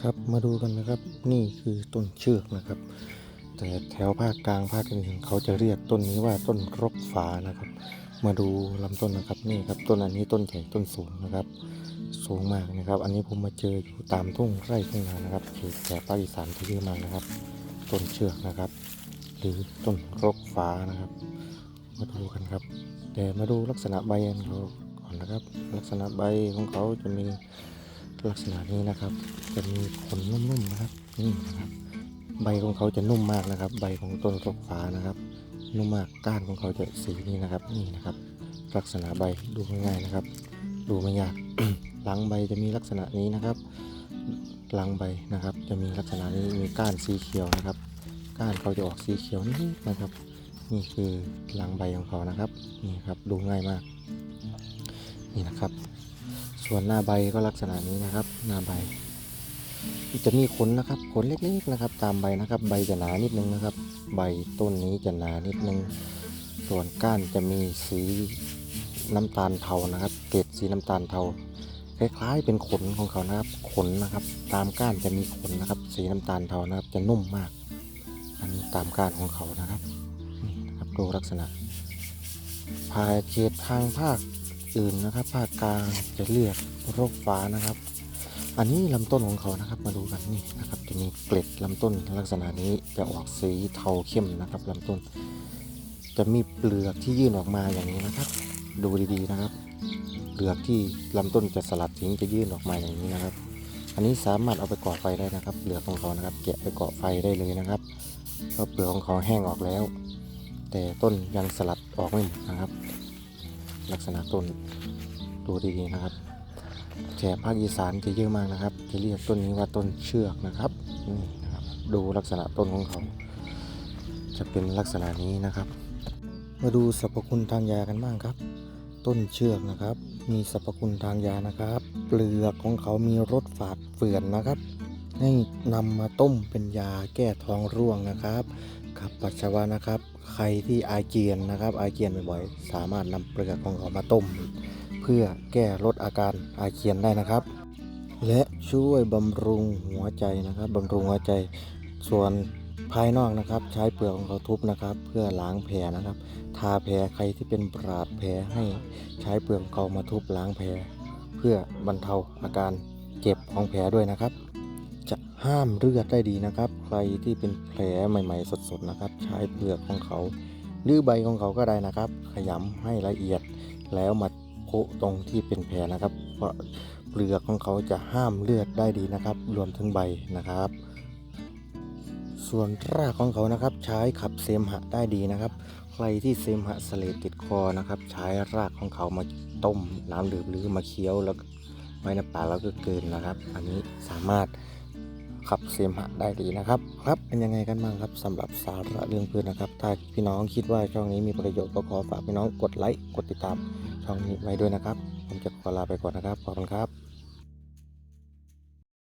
ครับมาดูกันนะครับ นี่คือต้นเชือกนะครับ แต่แถวภาคกลางภาคอื่นเขาจะเรียกต้นนี้ว่าต้นรกฟ้านะครับ มาดูลำต้นนะครับนี่ครับต้นอันนี้ต้นใหญ่ต้นสูงนะครับ สูงมากนะครับ อันนี้ผมมาเจออยู่ตามทุ่งไร่ทุ่งนานะครับเขตแถบภาคอีสานที่เยอะมากนะครับ ต้นเชือกนะครับ หรือต้นรกฟ้านะครับ มาดูกันครับ แต่มาดูลักษณะใบของเขาก่อนนะครับ ลักษณะใบของเขาจะมี ลักษณะนี้นะครับ จะมีขนนุ่มๆนะครับนี่นะครับ ใบของเขาจะนุ่มมากนะครับ ใบของต้นรกฟ้านะครับ นุ่มมากก้านของเขาจะสีนี้นะครับนี่นะครับ ลักษณะใบดูง่ายๆนะครับ ดูไม่ยากหลังใบจะมีลักษณะนี้นะครับหลังใบนะครับ จะมีลักษณะนี้มีก้านสีเขียวนะครับ ก้านเขาจะออกสีเขียวนิดนะครับ นี่คือหลังใบของเขานะครับนี่ครับดูง่ายมาก นี่นะครับ ส่วนหน้าใบก็ลักษณะนี้นะครับ หน้าใบ จะมีขนนะครับขนเล็กๆนะครับ ตามใบนะครับ ใบจะหนานิดนึงนะครับ ใบต้นนี้จะหนานิดนึง ส่วนก้านจะมีสีน้ำตาลเทานะครับ เกล็ดสีน้ำตาลเทาคล้ายๆเป็นขนของเขานะครับ ขนนะครับ ตามก้านจะมีขนนะครับ สีน้ำตาลเทานะครับ จะนุ่มมาก อันนี้ตามก้านของเขานะครับนี่นะครับดูลักษณะภายเขตทางภาค อื่นนะครับ ภาคกลางจะเรียกโรคฟ้านะครับ อันนี้ลำต้นของเขานะครับมาดูกันนี่นะครับจะมีเกล็ดลำต้นลักษณะนี้จะออกสีเทาเข้มนะครับลำต้น จะมีเปลือกที่ยื่นออกมาอย่างนี้นะครับ ดูดีๆนะครับเปลือกที่ลำต้นจะสลัดทิ้งจะยื่นออกมาอย่างนี้นะครับ อันนี้สามารถเอาไปก่อไฟได้นะครับเปลือกของเขานะครับแกะไปก่อไฟได้เลยนะครับเพราะเปลือกของเขาแห้งออกแล้ว แต่ต้นยังสลัดออกไม่หมดนะครับ ลักษณะต้นดูดีๆนะครับแถบภาคอีสานจะเยอะมากนะครับ จะเรียกต้นนี้ว่าต้นเชือกนะครับนี่นะครับ ดูลักษณะต้นของเขา จะเป็นลักษณะนี้นะครับ มาดูสรรพคุณทางยากันบ้างครับ ต้นเชือกนะครับ มีสรรพคุณทางยานะครับ เปลือกของเขามีรสฝาดเฟื่อนนะครับ ให้นำมาต้มเป็นยาแก้ท้องร่วงนะครับขับปัสสาวะนะครับ ใครที่อาเจียนนะครับ อาเจียนบ่อยๆ สามารถนำเปลือกของเขามาต้ม เพื่อแก้ลดอาการอาเจียนได้นะครับ และช่วยบำรุงหัวใจนะครับบำรุงหัวใจส่วนภายนอกนะครับ ใช้เปลือกของเขาทุบนะครับ เพื่อล้างแผลนะครับ ทาแผลใครที่เป็นบาดแผลให้ใช้เปลือกเขามาทุบล้างแผลเพื่อบรรเทาอาการเจ็บของแผลด้วยนะครับ ห้ามเลือดได้ดีนะครับ ใครที่เป็นแผลใหม่ ๆ สดๆนะครับ ใช้เปลือกของเขาหรือใบของเขาก็ได้นะครับ ขยำให้ละเอียดแล้วมาโปะตรงที่เป็นแผลนะครับ เพราะเปลือกของเขาจะห้ามเลือดได้ดีนะครับ รวมถึงใบนะครับ ส่วนรากของเขานะครับ ใช้ขับเสมหะได้ดีนะครับ ใครที่เสมหะเสลดติดคอนะครับ ใช้รากของเขามาต้มน้ำดื่มหรือมาเคี้ยวแล้วไว้ในปากแล้วก็เกินนะครับ อันนี้สามารถ ขับเสมหะได้ดีนะครับ ครับเป็นยังไงกันบ้างครับสำหรับสาระเรื่องพืชนะครับ ถ้าพี่น้องคิดว่าช่องนี้มีประโยชน์ก็ขอฝากพี่น้องกดไลค์กดติดตามช่องนี้ไว้ด้วยนะครับ ผมจะขอลาไปก่อนนะครับขอบคุณครับ